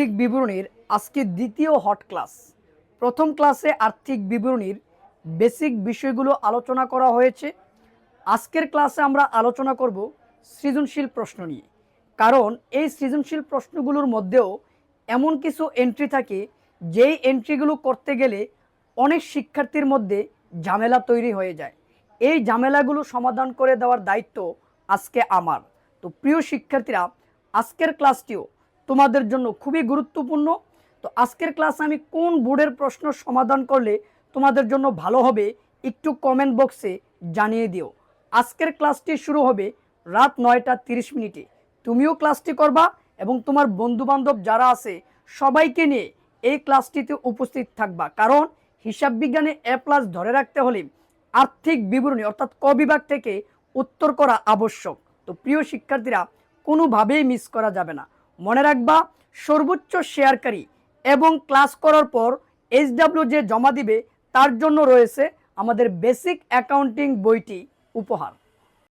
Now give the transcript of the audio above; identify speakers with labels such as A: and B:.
A: আর্থিক বিবরণীর আজকে দ্বিতীয় হট ক্লাস। প্রথম ক্লাসে আর্থিক বিবরণীর বেসিক বিষয়গুলো আলোচনা করা হয়েছে। আজকের ক্লাসে আমরা আলোচনা করব সৃজনশীল প্রশ্ন নিয়ে। কারণ এই সৃজনশীল প্রশ্নগুলোর মধ্যেও এমন কিছু এন্ট্রি থাকে, যেই এন্ট্রিগুলো করতে গেলে অনেক শিক্ষার্থীর মধ্যে ঝামেলা তৈরি হয়ে যায়। এই ঝামেলাগুলো সমাধান করে দেওয়ার দায়িত্ব আজকে আমার। তো প্রিয় শিক্ষার্থীরা, আজকের ক্লাসটিও তোমাদের জন্য খুবই গুরুত্বপূর্ণ। তো আজকের ক্লাসে আমি কোন বোর্ডের প্রশ্ন সমাধান করলে তোমাদের জন্য ভালো হবে, একটু কমেন্ট বক্সে জানিয়ে দিও। আজকের ক্লাসটি শুরু হবে রাত নয়টা তিরিশ মিনিটে। তুমিও ক্লাসটি করবা এবং তোমার বন্ধুবান্ধব যারা আছে, সবাইকে নিয়ে এই ক্লাসটিতে উপস্থিত থাকবা। কারণ হিসাব বিজ্ঞানে এ প্লাস ধরে রাখতে হলে আর্থিক বিবরণী অর্থাৎ ক বিভাগ থেকে উত্তর করা আবশ্যক। তো প্রিয় শিক্ষার্থীরা, কোনোভাবেই মিস করা যাবে না। মনে রাখবা, সর্বোচ্চ শেয়ারকারী এবং ক্লাস করার পর এইচডাব্লিউ যে জমা দিবে, তার জন্য রয়েছে আমাদের বেসিক অ্যাকাউন্টিং বইটি উপহার।